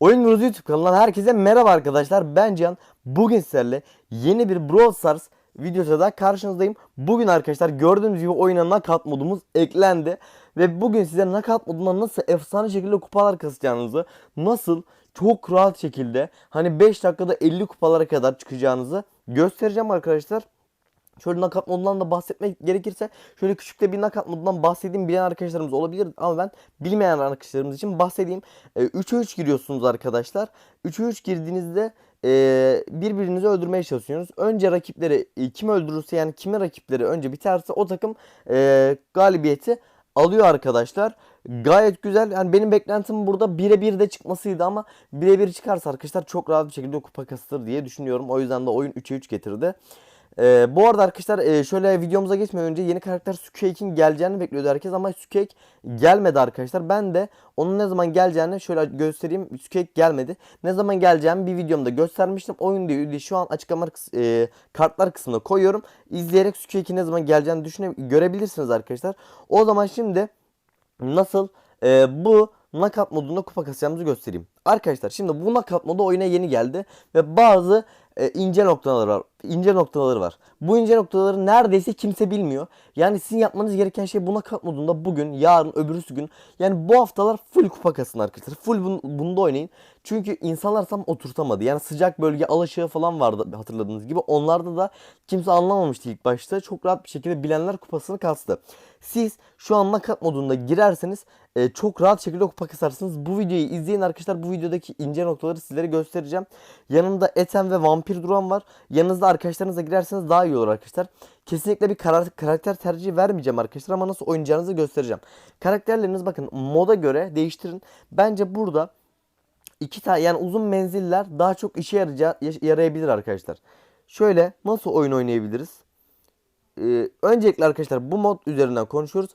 Oyun Guruzu YouTube kanalından herkese merhaba arkadaşlar. Ben Cihan. Bugün sizlerle yeni bir Brawl Stars videoda da karşınızdayım. Bugün arkadaşlar gördüğünüz gibi oyuna knockout modumuz eklendi. Ve bugün size knockout modunda nasıl efsane şekilde kupalar kasacağınızı, nasıl çok rahat şekilde hani 5 dakikada 50 kupalara kadar çıkacağınızı göstereceğim arkadaşlar. Şöyle nakat modundan da bahsetmek gerekirse şöyle küçük de bir nakat modundan bahsedeyim bilen arkadaşlarımız olabilir ama ben bilmeyen arkadaşlarımız için bahsedeyim. E, 3'e 3 giriyorsunuz arkadaşlar. 3'e 3 girdiğinizde e, birbirinizi öldürmeye çalışıyorsunuz. Önce rakipleri e, kim öldürürse yani kimin rakipleri önce biterse o takım e, galibiyeti alıyor arkadaşlar. Gayet güzel. Yani benim beklentim burada birebir de çıkmasıydı ama birebir çıkarsa arkadaşlar çok rahat bir şekilde kupa kasılır diye düşünüyorum. O yüzden de oyun 3'e 3 getirdi. Ee, bu arada arkadaşlar e, şöyle videomuza geçmeden önce yeni karakter Sukake'in geleceğini bekliyordu herkes ama Sukake gelmedi arkadaşlar. Ben de onun ne zaman geleceğini şöyle göstereyim. Sukake gelmedi. Ne zaman geleceğini bir videomda göstermiştim. Oyun değil şu an açıklama e, kartlar kısmına koyuyorum. İzleyerek Sukake'in ne zaman geleceğini düşüne görebilirsiniz arkadaşlar. O zaman şimdi nasıl e, bu knockout modunda kupa kasacağımızı göstereyim. Arkadaşlar şimdi bu knockout modu oyuna yeni geldi ve bazı e, ince noktaları var. ince noktaları var. Bu ince noktaları neredeyse kimse bilmiyor. Yani sizin yapmanız gereken şey bu knockout modunda bugün, yarın, öbürsü gün yani bu haftalar full kupa kasın arkadaşlar. Full bun, bunda oynayın. Çünkü insanlar tam oturtamadı. Yani sıcak bölge alışığı falan vardı hatırladığınız gibi. Onlarda da kimse anlamamıştı ilk başta. Çok rahat bir şekilde bilenler kupasını kastı. Siz şu an nakat modunda girerseniz e, çok rahat şekilde kupa kasarsınız. Bu videoyu izleyin arkadaşlar. Bu videodaki ince noktaları sizlere göstereceğim. Yanımda Ethem ve Vampir Duran var. Yanınızda arkadaşlarınızla girerseniz daha iyi olur arkadaşlar. Kesinlikle bir karar, karakter tercihi vermeyeceğim arkadaşlar ama nasıl oynayacağınızı göstereceğim. Karakterleriniz bakın moda göre değiştirin. Bence burada iki tane yani uzun menziller daha çok işe yarayabilir arkadaşlar. Şöyle nasıl oyun oynayabiliriz? Ee, öncelikle arkadaşlar bu mod üzerinden konuşuyoruz.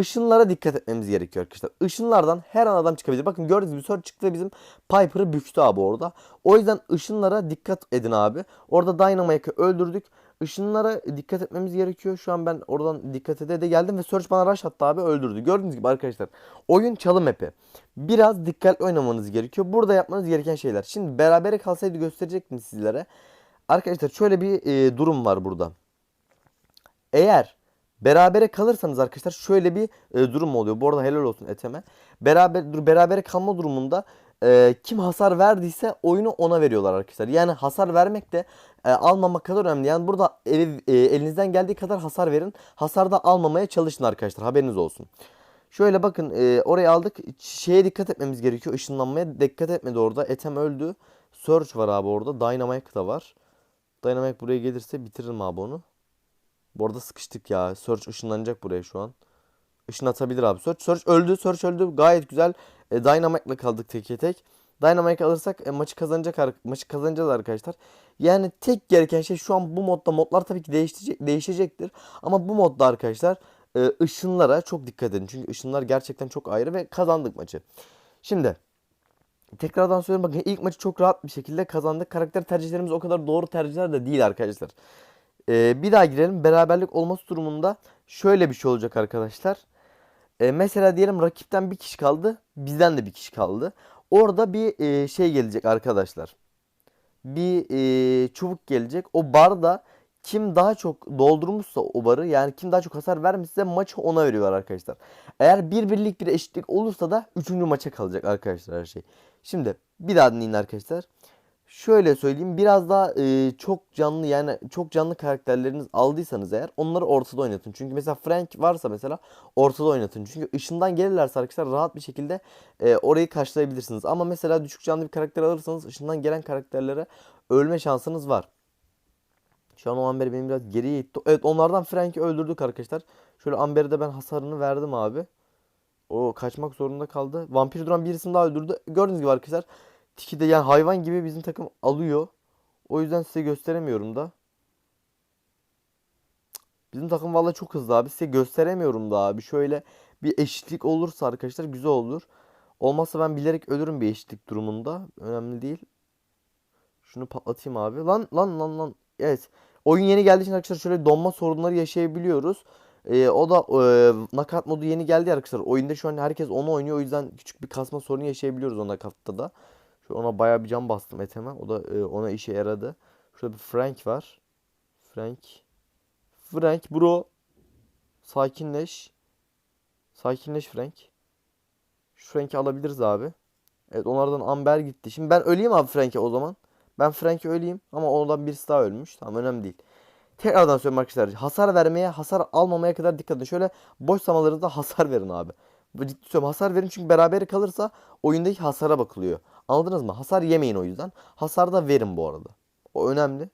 Işınlara dikkat etmemiz gerekiyor arkadaşlar. Işınlardan her an adam çıkabilir. Bakın gördüğünüz gibi sonra çıktı ve bizim Piper'ı büktü abi orada. O yüzden ışınlara dikkat edin abi. Orada Dynamite'ı öldürdük. Işınlara dikkat etmemiz gerekiyor. Şu an ben oradan dikkat ede de geldim ve Search bana rush attı abi öldürdü. Gördüğünüz gibi arkadaşlar oyun çalım map'i. Biraz dikkatli oynamanız gerekiyor. Burada yapmanız gereken şeyler. Şimdi berabere kalsaydı gösterecektim sizlere. Arkadaşlar şöyle bir e, durum var burada. Eğer berabere kalırsanız arkadaşlar şöyle bir e, durum oluyor. Bu arada helal olsun Ethem'e. Beraber dur berabere kalma durumunda e, kim hasar verdiyse oyunu ona veriyorlar arkadaşlar. Yani hasar vermek de e, almamak kadar önemli. Yani burada el- e, elinizden geldiği kadar hasar verin. Hasar da almamaya çalışın arkadaşlar. Haberiniz olsun. Şöyle bakın e, oraya aldık. Şeye dikkat etmemiz gerekiyor. Işınlanmaya dikkat etmedi orada. Ethem öldü. Surge var abi orada. Dynamite da var. Dynamite buraya gelirse bitiririm abi onu. Bu arada sıkıştık ya. Search ışınlanacak buraya şu an. Işın atabilir abi. Search, Search öldü. Search öldü. Gayet güzel. E, Dynamite'la kaldık tek tek. Dynamite alırsak e, maçı kazanacak maçı kazanacağız arkadaşlar. Yani tek gereken şey şu an bu modda modlar tabii ki değişecek, değişecektir. Ama bu modda arkadaşlar e, ışınlara çok dikkat edin. Çünkü ışınlar gerçekten çok ayrı ve kazandık maçı. Şimdi tekrardan söylüyorum bakın ilk maçı çok rahat bir şekilde kazandık. Karakter tercihlerimiz o kadar doğru tercihler de değil arkadaşlar. Ee, bir daha girelim. Beraberlik olması durumunda şöyle bir şey olacak arkadaşlar. Ee, mesela diyelim rakipten bir kişi kaldı. Bizden de bir kişi kaldı. Orada bir e, şey gelecek arkadaşlar. Bir e, çubuk gelecek. O barda kim daha çok doldurmuşsa o barı yani kim daha çok hasar vermişse maçı ona veriyorlar arkadaşlar. Eğer bir birlik bir eşitlik olursa da üçüncü maça kalacak arkadaşlar her şey. Şimdi bir daha dinleyin arkadaşlar. Şöyle söyleyeyim biraz daha e, çok canlı yani çok canlı karakterleriniz aldıysanız eğer onları ortada oynatın. Çünkü mesela Frank varsa mesela ortada oynatın. Çünkü ışından gelirlerse arkadaşlar rahat bir şekilde e, orayı karşılayabilirsiniz. Ama mesela düşük canlı bir karakter alırsanız ışından gelen karakterlere ölme şansınız var. Şu an o Amber benim biraz geriye itti. Evet onlardan Frank'i öldürdük arkadaşlar. Şöyle Amber'e de ben hasarını verdim abi. O kaçmak zorunda kaldı. Vampir duran birisini daha öldürdü. Gördüğünüz gibi arkadaşlar Tiki de yani hayvan gibi bizim takım alıyor. O yüzden size gösteremiyorum da. Bizim takım vallahi çok hızlı abi. Size gösteremiyorum da abi. Şöyle bir eşitlik olursa arkadaşlar güzel olur. Olmazsa ben bilerek ölürüm bir eşitlik durumunda. Önemli değil. Şunu patlatayım abi. Lan lan lan lan. Evet. Oyun yeni geldiği için arkadaşlar şöyle donma sorunları yaşayabiliyoruz. Ee, o da e, nakat modu yeni geldi arkadaşlar. Oyunda şu an herkes onu oynuyor. O yüzden küçük bir kasma sorunu yaşayabiliyoruz o nakatta da. Ona bayağı bir can bastım eteme. O da e, ona işe yaradı. Şurada bir Frank var. Frank. Frank bro. Sakinleş. Sakinleş Frank. Şu Frank'i alabiliriz abi. Evet onlardan Amber gitti. Şimdi ben öleyim abi Frank'e o zaman. Ben Frank'e öleyim ama ondan birisi daha ölmüş. Tamam önemli değil. Tekrardan söylüyorum arkadaşlar. Hasar vermeye, hasar almamaya kadar dikkat edin. Şöyle boş zamanlarınızda hasar verin abi. Ciddi söylüyorum hasar verin çünkü beraber kalırsa oyundaki hasara bakılıyor. Anladınız mı? Hasar yemeyin o yüzden. Hasar da verin bu arada. O önemli.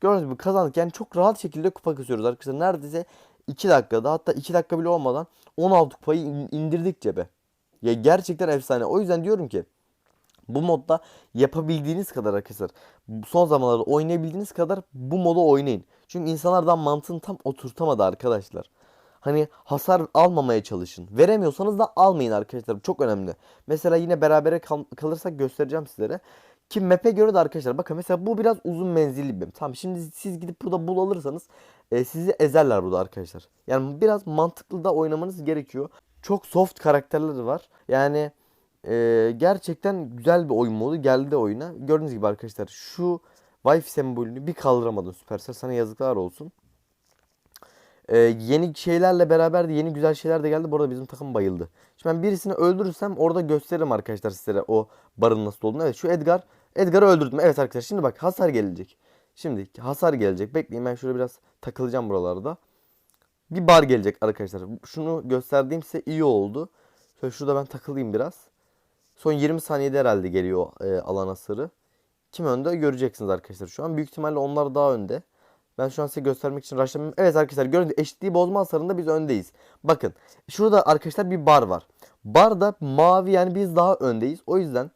Gördüğünüz gibi kazandık. Yani çok rahat şekilde kupa kasıyoruz arkadaşlar. Neredeyse 2 dakikada hatta 2 dakika bile olmadan 16 kupayı in- indirdik cebe. Ya gerçekten efsane. O yüzden diyorum ki bu modda yapabildiğiniz kadar arkadaşlar son zamanlarda oynayabildiğiniz kadar bu modu oynayın. Çünkü insanlardan mantığını tam oturtamadı arkadaşlar. Hani hasar almamaya çalışın. Veremiyorsanız da almayın arkadaşlar. Çok önemli. Mesela yine berabere kal- kalırsak göstereceğim sizlere. Ki map'e göre de arkadaşlar bakın mesela bu biraz uzun menzilli bir map. Tamam şimdi siz gidip burada bul alırsanız e, sizi ezerler burada arkadaşlar. Yani biraz mantıklı da oynamanız gerekiyor. Çok soft karakterleri var. Yani e, gerçekten güzel bir oyun modu geldi oyuna. Gördüğünüz gibi arkadaşlar şu Wi-Fi sembolünü bir kaldıramadın Supercell. Sana yazıklar olsun. Ee, yeni şeylerle beraber de yeni güzel şeyler de geldi. Bu arada bizim takım bayıldı. Şimdi ben birisini öldürürsem orada gösteririm arkadaşlar sizlere o barın nasıl olduğunu. Evet şu Edgar. Edgar'ı öldürdüm. Evet arkadaşlar şimdi bak hasar gelecek. Şimdi hasar gelecek. Bekleyin ben şöyle biraz takılacağım buralarda. Bir bar gelecek arkadaşlar. Şunu gösterdiğim size iyi oldu. Şöyle şurada ben takılayım biraz. Son 20 saniyede herhalde geliyor e, alan hasarı. Kim önde göreceksiniz arkadaşlar. Şu an büyük ihtimalle onlar daha önde. Ben şu an size göstermek için rushlamıyorum. Evet arkadaşlar gibi eşitliği bozma hasarında biz öndeyiz. Bakın şurada arkadaşlar bir bar var. Barda mavi yani biz daha öndeyiz. O yüzden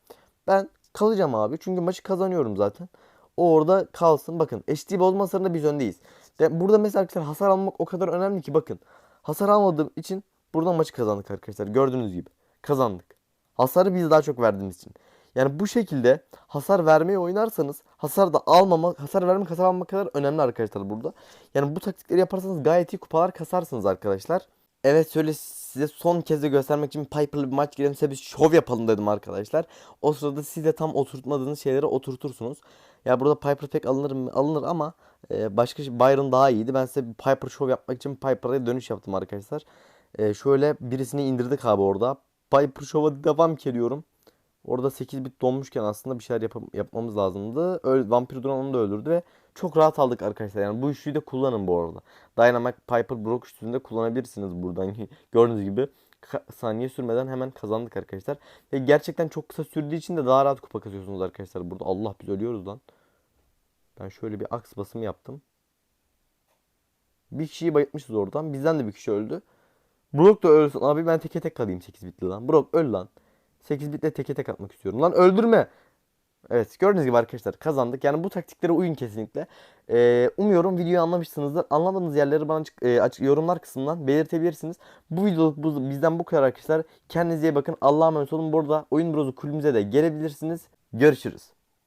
ben kalacağım abi. Çünkü maçı kazanıyorum zaten. O orada kalsın. Bakın eşitliği bozma hasarında biz öndeyiz. De, burada mesela arkadaşlar hasar almak o kadar önemli ki bakın. Hasar almadığım için buradan maçı kazandık arkadaşlar. Gördüğünüz gibi. Kazandık. Hasarı biz daha çok verdiğimiz için. Yani bu şekilde hasar vermeyi oynarsanız hasar da almama, hasar vermek, hasar almak kadar önemli arkadaşlar burada. Yani bu taktikleri yaparsanız gayet iyi kupalar kasarsınız arkadaşlar. Evet şöyle size son kez de göstermek için Piper'lı bir maç girelim size bir şov yapalım dedim arkadaşlar. O sırada siz de tam oturtmadığınız şeyleri oturtursunuz. Ya burada Piper pek alınır mı? Alınır ama e, başka şey- Byron daha iyiydi. Ben size bir Piper şov yapmak için Piper'a dönüş yaptım arkadaşlar. E, şöyle birisini indirdik abi orada. Piper şova devam ediyorum. Orada 8 bit donmuşken aslında bir şeyler yapam- yapmamız lazımdı. Öl Vampir Duran da öldürdü ve çok rahat aldık arkadaşlar. Yani bu üçlüyü de kullanın bu arada. Dynamite Piper Brock üçlüsünü de kullanabilirsiniz buradan. Gördüğünüz gibi saniye sürmeden hemen kazandık arkadaşlar. Ve gerçekten çok kısa sürdüğü için de daha rahat kupa kasıyorsunuz arkadaşlar burada. Allah biz ölüyoruz lan. Ben şöyle bir aks basımı yaptım. Bir kişiyi bayıltmışız oradan. Bizden de bir kişi öldü. Brock da ölsün. Abi ben teke tek kalayım 8 bitli lan. Brock öl lan. 8 bitle teke tek atmak istiyorum. Lan öldürme. Evet gördüğünüz gibi arkadaşlar kazandık. Yani bu taktiklere uyun kesinlikle. Ee, umuyorum videoyu anlamışsınızdır. Anlamadığınız yerleri bana açık, e, açık- yorumlar kısmından belirtebilirsiniz. Bu video bu, bizden bu kadar arkadaşlar. Kendinize iyi bakın. Allah'a emanet olun. Bu arada Oyun Brozu kulübümüze de gelebilirsiniz. Görüşürüz.